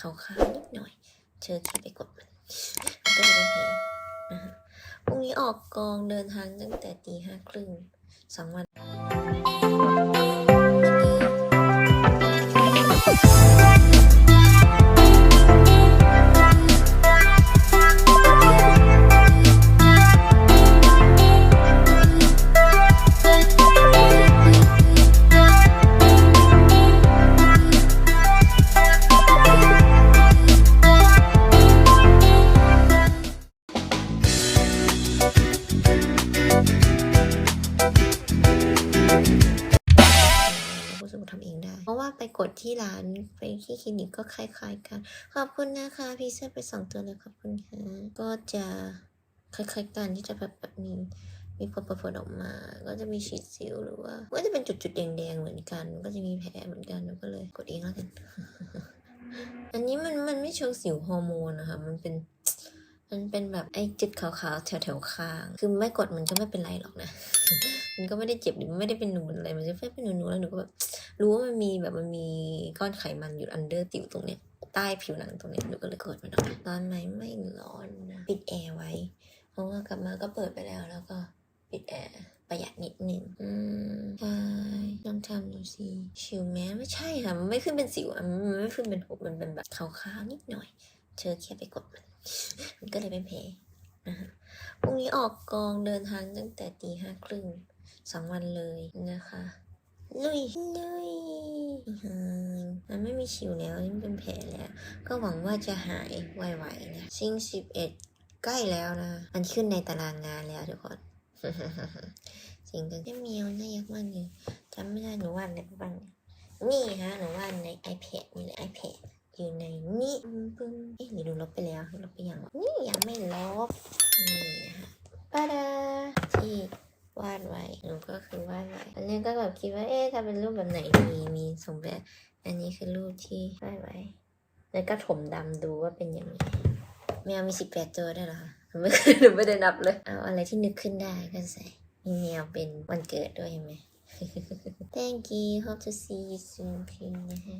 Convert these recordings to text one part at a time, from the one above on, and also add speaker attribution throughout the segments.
Speaker 1: ขาวๆนิดหน่อย เชิญที่ไปกดมันก็เลยเป็นเพลงนะฮะพรุ่งนี้ออกกองเดินทางตั้งแต่ตีห้าครึ่งสองวัน รู้สึกว่าทำเองได้ เพราะว่าไปกดที่ร้านไปที่คลินิกก็คล้าย ๆ กัน ขอบคุณนะคะพี่เสื้อไปสองตัวเลยขอบคุณค่ะก็จะคล้ายๆกันที่จะแบบแบบมีมีผลผลออกมา ก็จะมีฉีดสิวหรือว่าก็จะเป็นจุดๆแดงๆเหมือนกัน ก็จะมีแผลเหมือนกันก็เลยกดเองแล้วกัน อันนี้มันมันไม่เชิงสิวฮอร์โมนนะคะ มันเป็น มันเป็นแบบไอ้จุดขาวๆแถวๆข้าง คือไม่กดมันก็ไม่เป็นไรหรอกนะ มันก็ไม่ได้เจ็บหรือไม่ได้เป็นหนูอะไร มันจะแค่เป็นหนูๆแล้วหนูก็แบบ รู้ว่ามันมีแบบมันมีก้อนไขมันอยู่อันเดอร์ติวตรงเนี้ยใต้ผิวหนังตรงเนี้ยหนูก็เลยกดมันออกร้อนไหมไม่ร้อนนะปิดแอร์ไว้ เพราะว่ากลับมาก็เปิดไปแล้วแล้วก็ปิดแอร์ประหยัดนิดนึงอืมใช่ลองทำดูสิสิวแม้ไม่ใช่ค่ะมันไม่ขึ้นเป็นสิวอะมันไม่ขึ้นเป็นหุบมันเป็นแบบขาวๆนิดหน่อย เธอแค่ไปกดมัน มันก็เลยเป็นแผลนะคะพรุ่งนี้ออกกองเดินทางตั้งแต่ตีห้าครึ่งสองวันเลยนะคะ ลุยลุยมมันไม่มีชิวแล้วนี่มันเป็นแผลแล้ว ก็หวังว่าจะหายไวๆนะซิงสิบเอ็ดใกล้แล้วนะ มันขึ้นในตารางงานแล้วทุกคนสิ่งต่างที่เมียวน่ายักมากเลยจำไม่ได้หนูวาดอะไรบ้างนี่ยนี่ฮะหนูวาดใน iPad นี่เลย iPad อยู่ในนี่ปึ้งปึ้งเอ๊ะหรือหนูลบไปแล้วลบไปยังนี่ยังไม่ลบนี่นะคะปาดา วาดไว้หนูก็คือวาดไว้อันนี้ก็แบบคิดว่าเอ๊ะถ้าเป็นรูปแบบไหนดีมีสมแบบอันนี้คือรูปที่วาดไว้ แล้วก็ถมดำดูว่าเป็นยังไงแมวมีสิบแปดตัวได้เหรอหนูไม่เคยหนูไม่ได้นับเลยเอาอะไรที่นึกขึ้นได้ก็ใส่มีแมวเป็นวันเกิดด้วยเห็นไหม Thank you hope to see you soon พิมพ์นะฮะ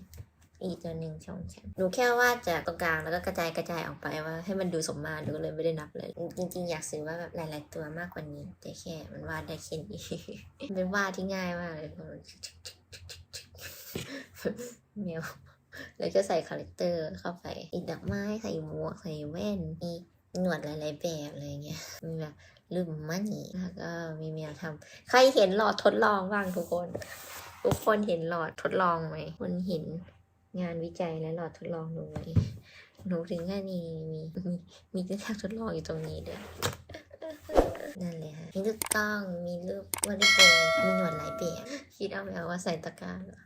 Speaker 1: อีกตัวหนึ่งช่องแชมหนูแค่วาดจากตรงกลางแล้วก็กระจายกระจายออกไปว่าให้มันดูสมมาตรหนูก็เลยไม่ได้นับเลย จริง ๆ อยากซื้อว่าแบบหลาย ๆ ตัวมากกว่านี้ แต่แค่มันวาดได้แค่นี้เป็นวาดที่ง่ายมากเลยแมวแล้วก็ใส่คาแรคเตอร์เข้าไป อีกดอกไม้ใส่หมวกใส่แว่นมีหนวดหลาย ๆ แบบอะไรเงี้ยมีแบบรูปมันนี่แล้วก็มีแมวทำใครเห็นหลอดทดลองบ้างทุกคน ทุกคนเห็นหลอดทดลองไหมคนเห็น งานวิจัยและหลอดทดลองหนูไหมหนูถึงแค่นี้มีมีมีตัวอย่างทดลองอยู่ตรงนี้ด้วยนั่นเลยค่ะมีลูกต้องมีรูปวอลเลย์บอลมีหนวดหลายแบบคิดเอาไหมเอาว่าใส่ตะกร้าเหรอ